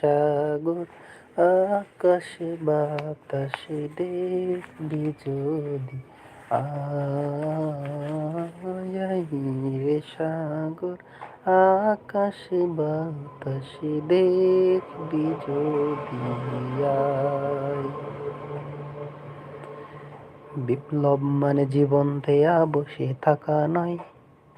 সাগর আকাশে বাতাসে দেখবি যদি রে সাগর, আকাশে বাতাসে দেখবি যদি বিপ্লব মানে জীবন দেয়া, বসে থাকা নয়।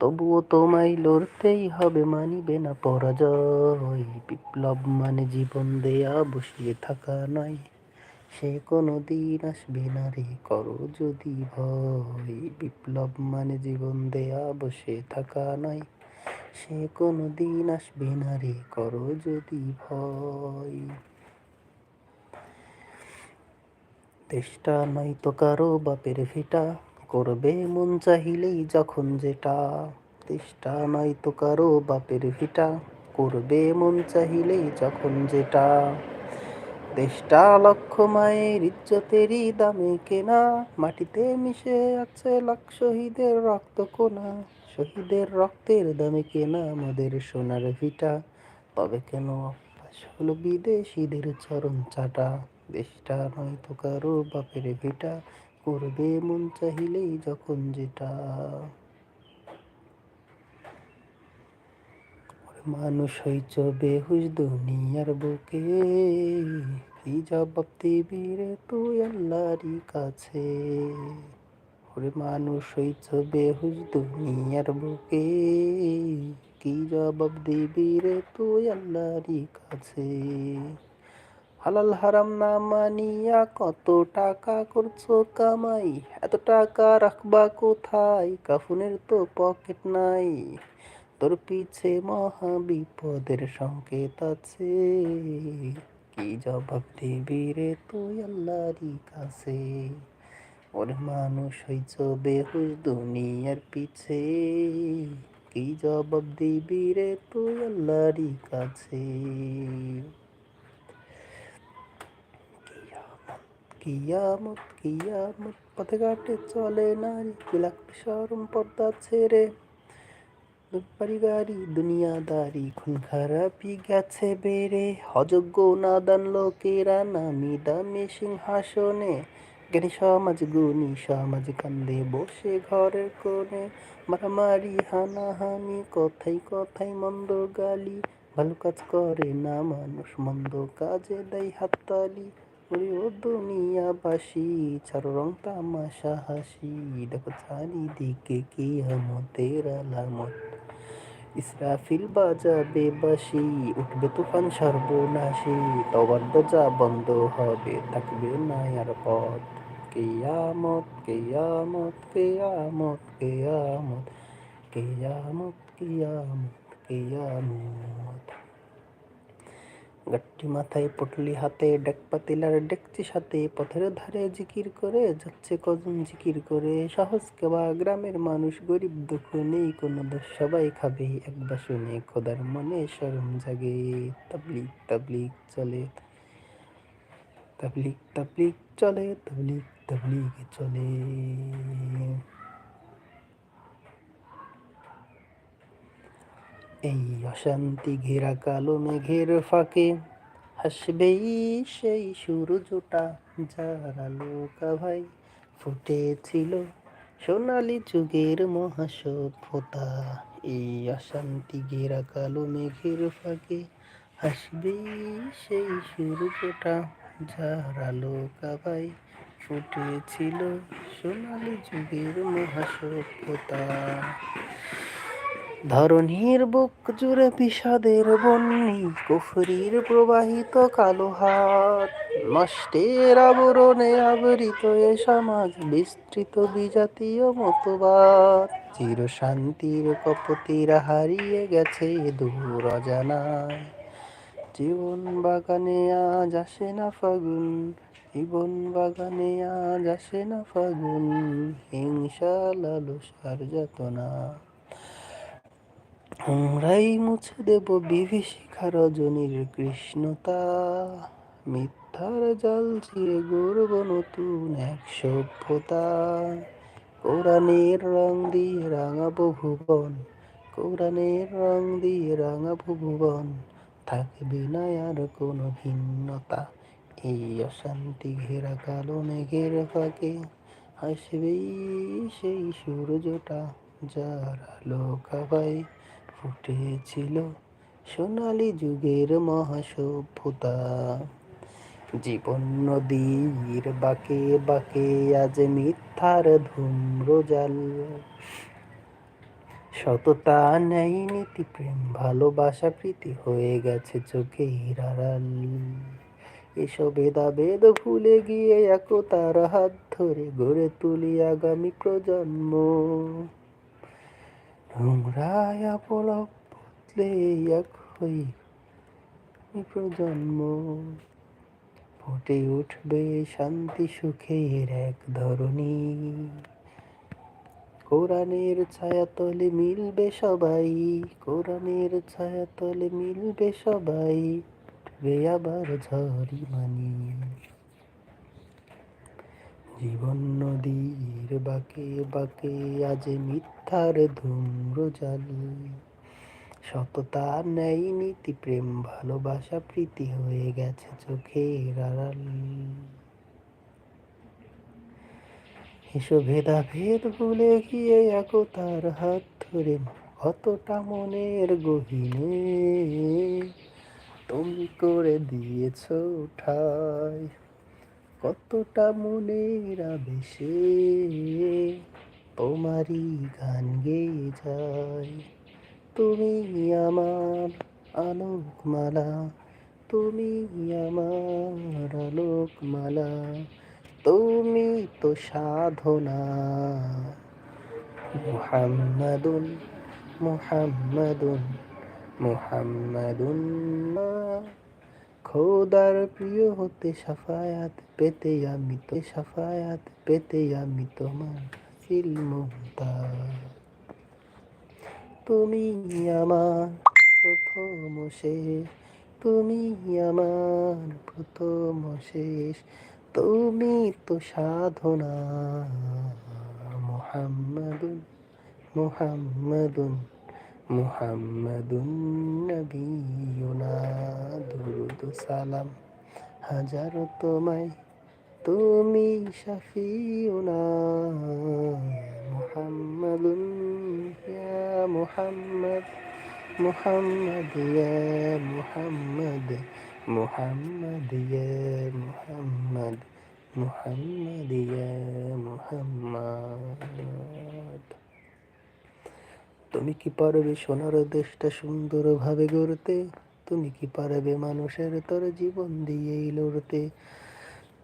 তবুও তোমায় লড়তেই হবে, মানিবে না পরাজয়। বিপ্লব মানে জীবন দেয়া, বসিয়ে থাকা নয়। সে কোনো দিন আসবে না রে, করো যদি ভয়। বিপ্লব মানে জীবন দেয়া বসে থাকা নয়। সে কোনো দিন আসবে না রে, করো যদি ভয়। তেষ্টা নয় তো কারও বাপের ভিটা। করবে মন চাহিলেই যখন যেটা। তেষ্টা নয় তো কারও বাপের ভিটা। করবে মন চাহিলেই যখন যেটা। দেশটা লক্ষ মায়ের ইজ্জতেরই দামে কেনা। মাটিতে মিশে আছে লাখ শহীদের রক্ত কোনা। শহীদের রক্তের দামে কেনা আমাদের সোনার ভিটা। তবে কেন অভ্যাস হলো বিদেশিদের চরণ চাটা? দেশটা নয় তো কারও বাপের ভিটা। করবে মন চাহিলেই যখন যেটা। মানুষ হইচ বেহুশ দুনিয়ার বুকে কি জবাব দিবি রে তুই আল্লাহরই কাছে। ওরে মানুষ হইচ বেহুশ দুনিয়ার বুকে কি জবাব দিবি রে তুই আল্লাহরই কাছে। হালাল হারাম না মানিয়া কত টাকা করছ কামাই? এত টাকা রাখবা কোথায়? কাফুনের তো পকেট নাই। তোর পিছে মহা বিপদের সংকেত আছে। কি জবাব দিবি রে তুই আল্লাহরই কাছে? ওর মানুষ হইছ বেহুশ দুনিয়ার পিছে। কি জবাব দিবি রে তুই আল্লাহরই কাছে? কিয়ামত কিয়ামত পথে ঘাটে চলে নারী বিলাক সরম পর্দা ছেড়ে। পারিবারি দুনিয়াদারি, খুন খারাপি গেছে বেড়ে। অযোগ্য নাদান লোকেরা নামি দামি সিংহাসনে। জ্ঞানী সমাজ গুণী, সমাজ কান্দে বসে ঘরের কোণে। মারামারি, হানাহানি, কথাই কথাই মন্দ গালি। ভালো কাজ করে না মানুষ, মন্দ কাজে দেয় হাততালি। ওরে ও দুনিয়াবাসী, ছাড়ো রং তামাশা হাসি। দেখো চারিদিকে কি আমতের আলামত। ইসরাফিল বাজাবে বাসি উঠবে তুফান সর্বনাশী। তবার দরজা বন্ধ হবে, থাকবে না আর পথ। কেয়ামত কেয়ামত কেয়ামত কেয়ামত কেয়ামত কেয়ামত কেয়ামত। গাঠি মাথায় পটলি হাতে, ডেক পাতিলার ডেকচি সাথে, পথের ধারে জিকির করে, যাচ্ছে কজন জিকির করে। সাহস কেবা গ্রামের মানুষ, গরিব দুঃখ নেই, কোনো দোষ সবাই খাবে একবার শুনে খোদার মনে সরম জাগে। তাবলিক তাবলিক চলে, তাবলিক তাবলিক চলে, তাবলিক তাবলিক চলে। এই অশান্তি ঘেরা কালো মেঘের ফাঁকে হাসবেই সেই সূর্যটা যার আলোকা ভাই ফুটেছিল সোনালি যুগের মহাসভ্যতা। এই অশান্তি ঘেরা কালো মেঘের ফাঁকে হাসবেই সেই সূর্যটা যার আলোকা ভাই ফুটেছিল সোনালি যুগের মহাসভ্যতা। ধরণীর বুক জুড়ে বিষাদের বন্যি, কুফরির প্রবাহিত কালো হাত। নষ্টের আবরণে আবৃত এ সমাজ, বিস্তৃত বিজাতীয় মতবাদ। চির শান্তির কপতিরা হারিয়ে গেছে দূর অজানায়। জীবন বাগানে আজ আসে না ফাগুন, জীবন বাগানে আজ আসে না ফাগুন, হিংসা লালসার যাতনা। আমরাই মুছে দেব বিভীষিকা রজনীর কৃষ্ণতা। মিথ্যার জাল চিরে গড়ব নতুন এক সভ্যতা। কোরআনের রং দিয়ে রাঙাবো ভুবন কোরআনের রং দিয়ে রাঙাবো ভুবন। থাকবে না আর কোনো ভিন্নতা, এই অশান্তি ঘেরা কালো মেঘের ফাঁকে। আসবেই সেই সূর্যটা যার আলো খাবায় ফুটেছিল সোনালি যুগের মহাসভ্যতা। জীবন নদীর বাকে বাকে আজ মিথ্যার ধূম্রজাল। সততা নেই নীতি, প্রেম, ভালোবাসা, প্রীতি হয়ে গেছে চোখে আড়াল। এসব ভেদাভেদ ভুলে গিয়ে একতার হাত ধরে গড়ে তুলি আগামী প্রজন্ম। নোংরায় পলক বদলে এক হই প্রজন্ম। ফুটে উঠবে শান্তি সুখের এক ধরনী কোরআনের ছায়াতলে মিলবে সবাই, কোরআনের ছায়াতলে মিলবে সবাই আবার ঝরি মানি। জীবন নদীর বাকে বাকে আজ মিথ্যার ধূম্রজাল সততা নেই নীতি, প্রেম, ভালোবাসা, প্রীতি হয়ে গেছে চোখের আড়াল। এসব ভেদাভেদ ভুলে গিয়ে একতার হাত ধরে, কতটা মনের গহিনে তুমি করে দিয়েছ ঠাই। কতটা মনের আবেশে তোমারই গান গেয়ে যায়। তুমি আমার আলোকমালা, তুমি আমার আলোকমালা, তুমি তো সাধনা। মুহাম্মাদুন মুহাম্মাদুন মুহাম্মাদুন। খোদার প্রিয় হতে সাফায়াত পেতে আমি তো, সাফায়াত পেতে আমি তোমার মুক্তা তুমি আমার প্রথম শেষ, তুমি আমার প্রথম শেষ, তুমি তো সাধনা। মুহাম্মাদুন মুহাম্মাদুন। মুহাম্মাদুন নবিয়ুনা, দুরুদ সালাম। হাজারো তোমায় তুমি শাফিউনা, মুহাম্মাদুন ইয়া মুহাম্মদ মুহাম্মদ ইয়া মুহাম্মদ মুহাম্মদ। তুমি কি পারবে সোনার দেশটা সুন্দরভাবে গড়তে? তুমি কি পারবে মানুষের তোর জীবন দিয়েই লড়তে?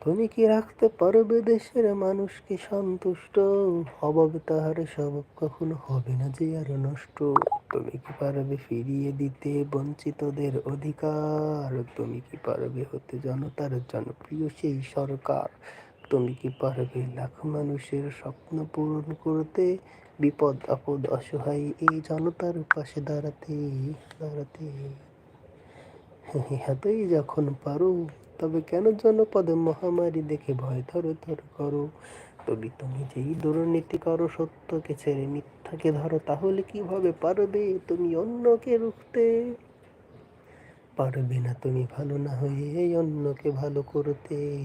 তুমি কি রাখতে পারবে দেশের মানুষকে সন্তুষ্ট? অভাব তাহার স্বভাব কখনো হবে না যে আর নষ্ট। তুমি কি পারবে ফিরিয়ে দিতে বঞ্চিতদের অধিকার? তুমি কি পারবে হতে জনতার জনপ্রিয় সেই সরকার? তুমি কি পারবে লাখ মানুষের স্বপ্ন পূরণ করতে? বিপদ, আপদ, অসহায়, এই জনতার পাশে দাঁড়াতে দাঁড়াতে। হাতেই যখন পারো, তবে কেন জনপদে মহামারী দেখে ভয়? ধরো, ধর, করো। তবে তুমি যেই দুর্নীতি করো, সত্যকে ছেড়ে মিথ্যাকে ধরো, তাহলে কীভাবে পারবে তুমি অন্যকে রুখতে? পারবে না তুমি ভালো না হয়ে অন্যকে ভালো করতে।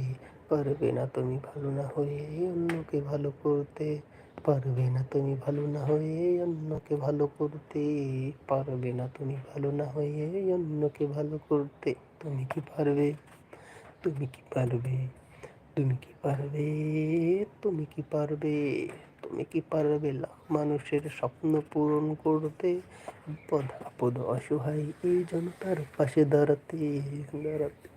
পারবে না তুমি ভালো না হয়ে অন্যকে ভালো করতে। পারবে না তুমি ভালো না হয়ে অন্যকে ভালো করতে। পারবে না তুমি ভালো না হয়ে অন্যকে ভালো করতে। তুমি কি পারবে? তুমি কি পারবে? তুমি কি পারবে? তুমি কি পারবে? তুমি কি পারবে লাখ মানুষের স্বপ্ন পূরণ করতে। পদ আপদ অসহায় এই জনতার পাশে দাঁড়াতে দাঁড়াতে।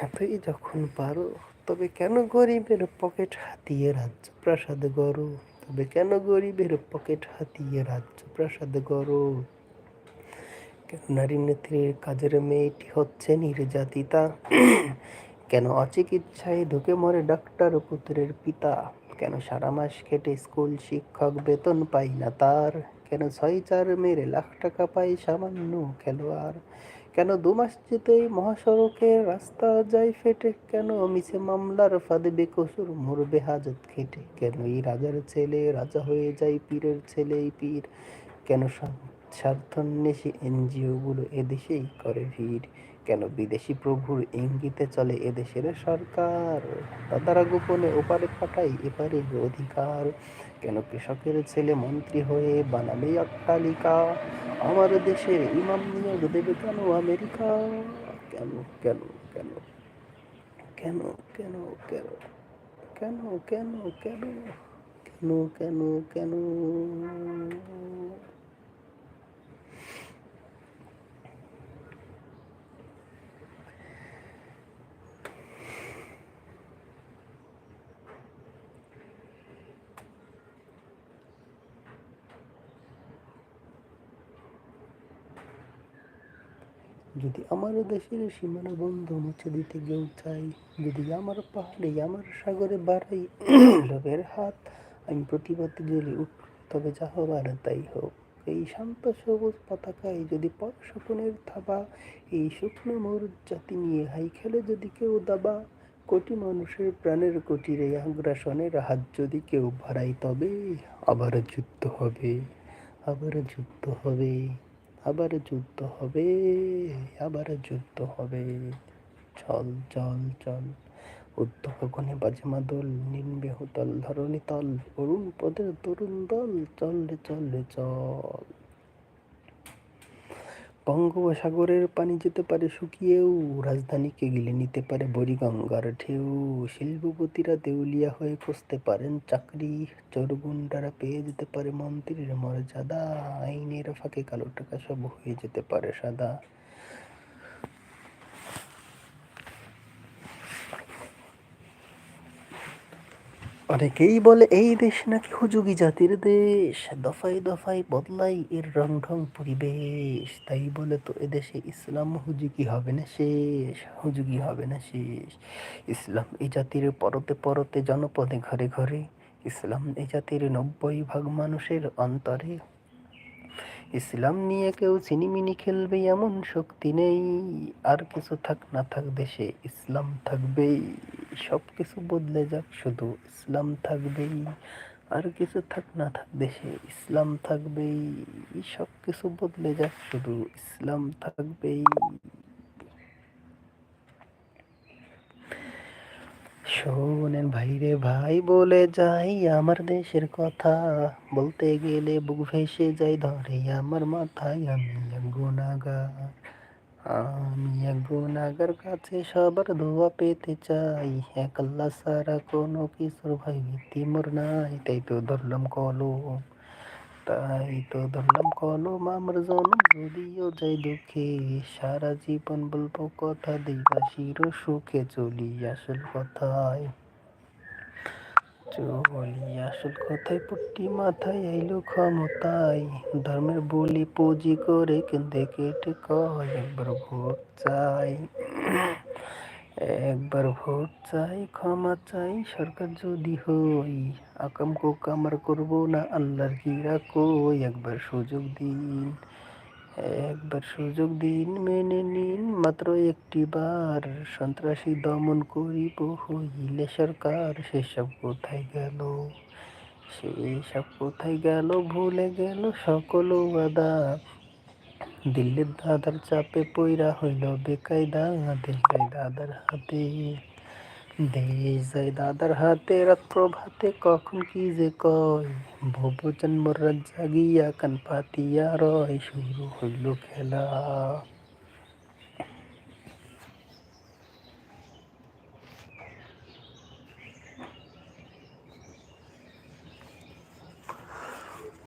এতই যখন পারো তবে কেন গরিবের পকেট হাতিয়ে রাজ্য প্রাসাদ গড়ো? তবে কেন গরিবের পকেট হাতিয়ে রাজ্য প্রাসাদ কেন নারী নেত্রীর কাজের মেয়েটি হচ্ছে নির্যাতিতা? কেন অচিকিৎসায় ঢুকে মরে ডাক্তার পুত্রের পিতা? কেন সারা মাস খেটে স্কুল শিক্ষক বেতন পাই না তার? কেন ছয় চার মেরে লাখ টাকা পাই সামান্য খেলোয়াড়? কেন দু মাস যেতেই মহাসড়কের রাস্তা যায় ফেটে? কেন মিছে মামলার ফাঁদে বেকসুর মরবে হাজত খেটে? কেন এই রাজার ছেলে রাজা হয়ে যায় পীরের ছেলেই পীর? কেন স্বার্থন্বেষী এনজিওগুলো এদেশেই করে ভিড়? কেন বিদেশি প্রভুর ইঙ্গিতে চলে এদেশের সরকার তারা গোপনে ওপারে পাঠাই এপারে অধিকার কেন কৃষকের ছেলে মন্ত্রী হয়ে বানাবে অট্টালিকা আমার দেশে ইমাম নিয়োগ দেবে কেন আমেরিকা কেন কেন কেন কেন কেন কেন কেন কেন কেন কেন কেন কেন যদি আমার দেশের সীমানা বন্ধ মুছে দিতে কেউ চাই। যদি আমার পাহাড়ে, আমার সাগরে বাড়াই লোভের হাত, আমি প্রতিবাদ জ্বলে উঠ তবে যা হবার তাই হোক। এই শান্ত সবুজ পতাকায় যদি পর স্বপনের থাবা, এই শুকনো মোর জাতি নিয়ে হাই খেলে যদি কেউ দাবা, কোটি মানুষের প্রাণের কোটিরে আগ্রাসনের হাত যদি কেউ বাড়াই তবে আবার যুদ্ধ হবে, আবার যুদ্ধ হবে। আবার যুদ্ধ হবে, আবার যুদ্ধ হবে। চল চল চল। উদ্ধগণে বাজে মাদল নিম্বে হুতল ধরণী তল, অরুণ পদের তরুণ দল। চল রে চল রে, চল। বঙ্গোপসাগরের পানি যেতে পারে শুকিয়েও, রাজধানীকে গিলে নিতে পারে বরিগঙ্গার ঢেউ। শিল্পপতিরা দেউলিয়া হয়ে খুঁজতে পারেন চাকরি চরগুন্ডারা পেয়ে যেতে পারে মন্ত্রীর মর্যাদা, আইনের ফাঁকে কালো টাকা সব হয়ে যেতে পারে সাদা। অনেকেই বলে এই দেশ নাকি হুজুগি জাতির দেশ। দফায় দফায় বদলাই এর রং ঢং পরিবেশ। তাই বলে তো এদেশে ইসলাম হুজুগি হবে না শেষ, হুজুগি হবে না শেষ। ইসলাম এই জাতির পরতে পরতে জনপদে ঘরে ঘরে, ইসলাম এই জাতির নব্বই ভাগ মানুষের অন্তরে। ইসলাম নিয়ে কেউ চিনিমিনি খেলবে এমন শক্তি নেই, আর কিছু থাক না থাক দেশে ইসলাম থাকবেই। সব কিছু বদলে যাক, শুধু ইসলাম থাকবেই। আর কিছু থাক না থাক, দেশে ইসলাম থাকবেই। সব কিছু বদলে যাক, শুধু ইসলাম থাকবেই। শোনেন ভাই রে ভাই, বলে যাই আমার দেশের কথা। বলতে গেলে বুক ভেসে যাই ধরে আমার মাথায়, আমি গুণাগার। আমি এক গুণাগার কাছে সবার দোয়া পেতে চাই। এক সারা কোনো কিছুর ভাই ভিত্তি মোর নাই। তাই তো ধরলাম কলম, তাই তো ধরলাম কলম। আমার জনম যদিও যাই দুঃখে, সারা জীবন বলব কথা দিবা শির সুখে চলি আসল কথায়। আসল কথায় পট্টি মাথায় আইলো ক্ষমতায়। ধর্মের বলি পুঁজি করে কেন্দে কেটে কয়, একবার ভোট চাই। একবার ভোট চাই, ক্ষমা চাই, সরকার যদি হই, আকাম কোকাম আর করব না, আল্লাহর গিরা কই, একবার সুযোগ দিন। একবার সুযোগ দিন, মেনে নিন। মাত্র একটি বার সন্ত্রাসী দমন করিব। হইলে সরকার সেসব কোথায় গেল? সেসব কোথায় গেল ভুলে গেল সকল ওয়াদা দিল্লির দাদার চাপে পইরা হইল বেকায়দা দেখাই দাদার হাতে। দাদার হাতে রাত প্রভাতে কখন কি যে কয় ভবচন মোর জাগিয়া কান পাতিয়া রয় শুরু হইল খেলা